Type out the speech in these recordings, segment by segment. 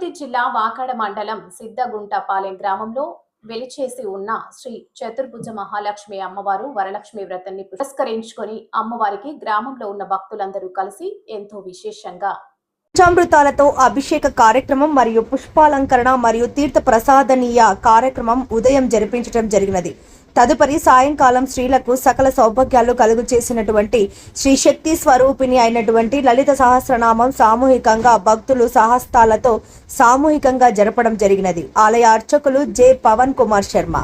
తిరుపతి జిల్లా వాకాడ మండలం సిద్ధగుంటపాలెం గ్రామంలో వెలిచేసి ఉన్న శ్రీ చతుర్భుజ మహాలక్ష్మి అమ్మవారు వరలక్ష్మి వ్రతాన్ని పురస్కరించుకొని అమ్మవారికి గ్రామంలో ఉన్న భక్తులందరూ కలిసి ఎంతో విశేషంగా పంచామృతాలతో అభిషేక కార్యక్రమం మరియు పుష్పాలంకరణ మరియు తీర్థ ప్రసాదనీయ కార్యక్రమం ఉదయం జరిపించడం జరిగినది. తదుపరి సాయంకాలం స్త్రీలకు సకల సౌభాగ్యాలు కలుగు చేసినటువంటి శ్రీ శక్తి స్వరూపిణి అయినటువంటి లలిత సహస్రనామం సామూహికంగా భక్తులు సహస్తాలతో సామూహికంగా జరపడం జరిగినది. ఆలయ అర్చకులు జె పవన్ కుమార్ శర్మ.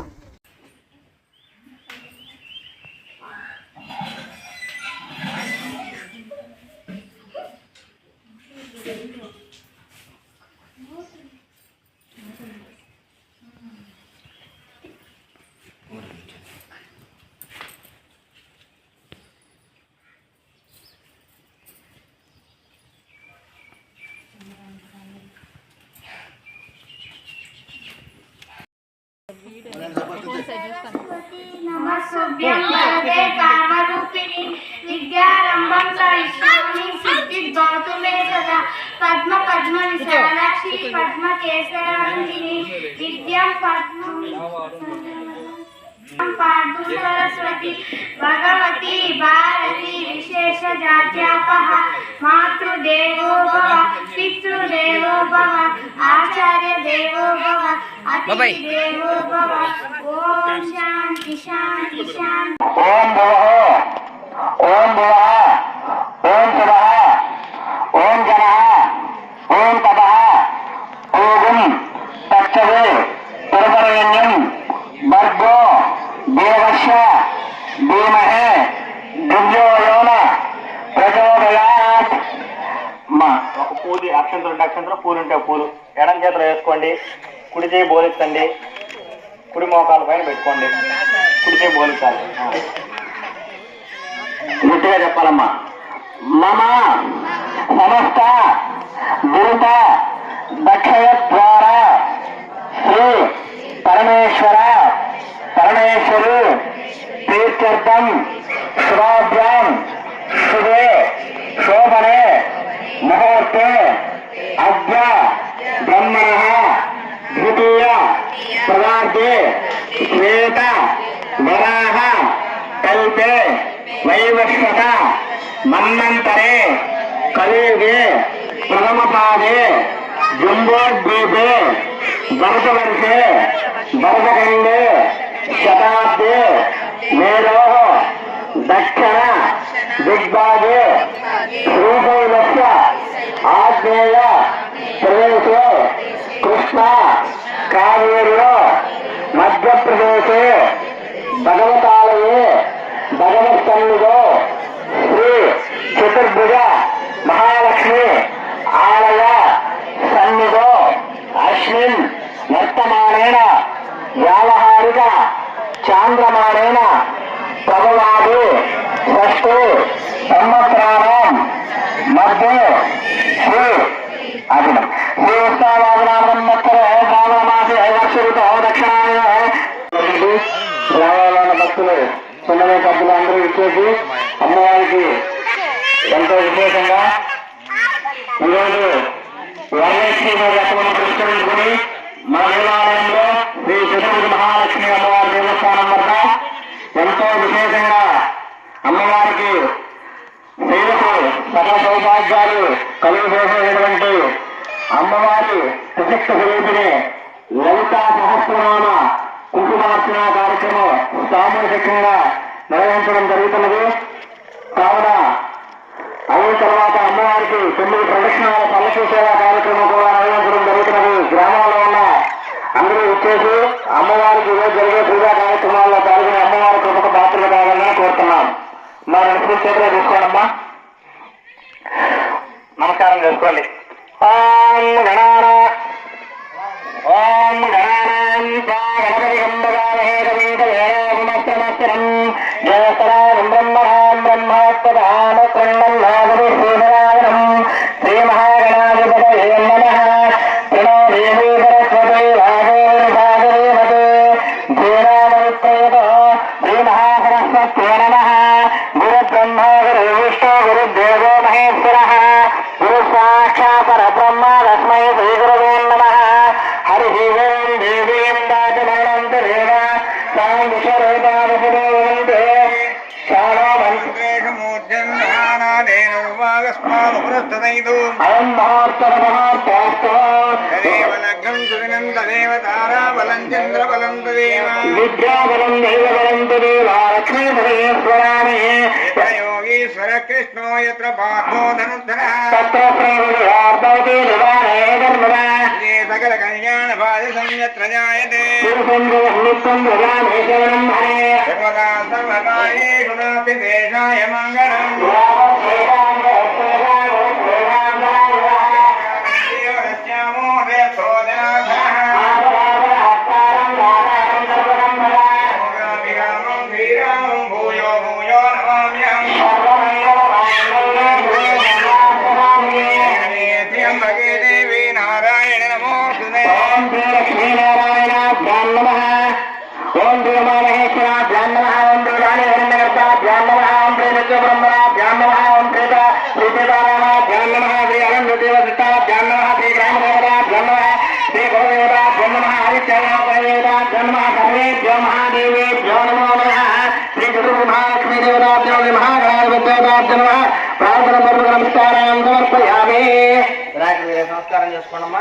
నమస్సుభ్యం వరదే కామరూపిణి విద్యారంభం సవిష్ణుని సిద్ధిర్భవతు మే సదా పద్మ పద్మ విశాలాక్షి పద్మ కేసరంగిని విద్యాం పద్మ పాటు సరస్వతి భగవతి భారతి విశేష జాత్యాపహ మాతృదేవో భవ పితృదేవో భవ ఆచార్య దేవో భవ అతిథి ఓం భవ ఓం భవ ఓం శివ ఓం జన ఓం తప ఓం తచ్చవే పురపరయన్యం భర్గో దేవస్య ధీమహే దివ్యో యోన ప్రచోదయాత్. మా ఒక పూది అక్షంతలు ఉంటే అక్షంతలు పూలు ఉంటే పూలు. ఎడం చేతిలో వేసుకోండి కుడి చేయి బోలిచ్చండి కుడి మోకాల పైన పెట్టుకోండి. కుడి చేయి బోలించాలి గట్టిగా చెప్పాలమ్మా మమ సమస్త దురిత దక్షయ ద్వారా శ్రీ పరమేశ్వర పరమేశ్వరు తీర్థర్థం శుభాభ్యాం శుభే శోభనే ముహూర్తే అద్య బ్రహ్మణ ద్వితీయ ప్రదార్థే శ్వేత వరాహ కల్పే వైవస్వత మన్నంతరే కలియుగే ప్రథమపాదే జంబోద్వీపే భరతవర్షే భరతఖండే శతాబ్దే మేరో దక్షిణ దిగ్భాగే శ్రీశైలస్య ఆగ్నేయ ఈరోజు వరలక్ష్మి వ్రతమును పురస్కరించుకుని మన దేవాలయంలో శ్రీ చతుర్భుజ మహాలక్ష్మి అమ్మవారి దేవస్థానం వద్ద ఎంతో విశేషంగా అమ్మవారికి స్త్రీలకు సకల సౌభాగ్యాలు కలుగు చేసేటటువంటి అమ్మవారి ప్రసక్త స్వరూపిణి లలితా సహస్రనామ కుంకుమార్చన కార్యక్రమం సామూహికంగా నిర్వహించడం జరుగుతున్నది. కావున అమ్మవారికి తొమ్మిది ప్రదక్షిణాల పల్లకి సేవా కార్యక్రమం కూడా నిర్వహించడం జరుగుతున్నది. గ్రామాల్లో ఉన్న అందరూ వచ్చేసి అమ్మవారికి ఈరోజు జరిగే పూజా కార్యక్రమాల్లో పాల్గొని అమ్మవారి కృపకు పాత్రలు కావాలని కోరుతున్నాం. మా రెండు చేతిలో తీసుకోనమ్మా నమస్కారం చేసుకోండి. ఓం గణానా ఓం గణానాం గణపతి గంధగామహే కవీత వేణోమస్త్రమస్త్రం జయస్తరాం బ్రహ్మణాం బ్రహ్మోత్తరామ నాగస్మాముపురస్తదైదు అయం మహోత్తరమహోత్తరస్తు తదేవ లగ్నం సుదినం తదేవ తారాబలం చంద్రబలం తదేవ విద్యాబలం దైవబలం తదేవ లక్ష్మీపదేశ్వరామి యత్ర యోగీశ్వర కృష్ణో యత్ర పార్థో ధనుర్ధర తత్ర ప్రేమభవతి నివారే ధర్మదా సకల కళ్యాణ భాజసం యత్ర జాయతే నిత్యం ప్రజామేశ్వరం హరే సర్వదా సర్వకార్యేషు నాస్తి దేశాయ మంగళం లక్ష్మీనారాయణాభ్యాం నమ ఓం శ్రీ ఉమామహేశ్వరాభ్యాం నమ ఓం శ్రీ రాణిహరిణగర్భాభ్యాం నమ ఓం శ్రీ నిత్యబ్రహ్మణాభ్యాం నమ ఓం శ్రీ శ్రీతారామాభ్యాం నమ శ్రీ అనంతదేవసితాభ్యాం నమ శ్రీ గ్రామదేవతాభ్యాం నమ శ్రీ కులదేవతాభ్యాం నమ ఆదిత్యదేవతాభ్యాం నమ సర్వేభ్యో మహాదేవేభ్యో నమో నమ శ్రీ చతుర్మహాలక్ష్మీ దేవతాభ్యో మహాగణాధిపత్యేవతాభ్యో నమ ప్రార్థన పూర్వక నమస్కారాన్ని సమర్పయామి సంస్కారం చేసుకోండమ్మా.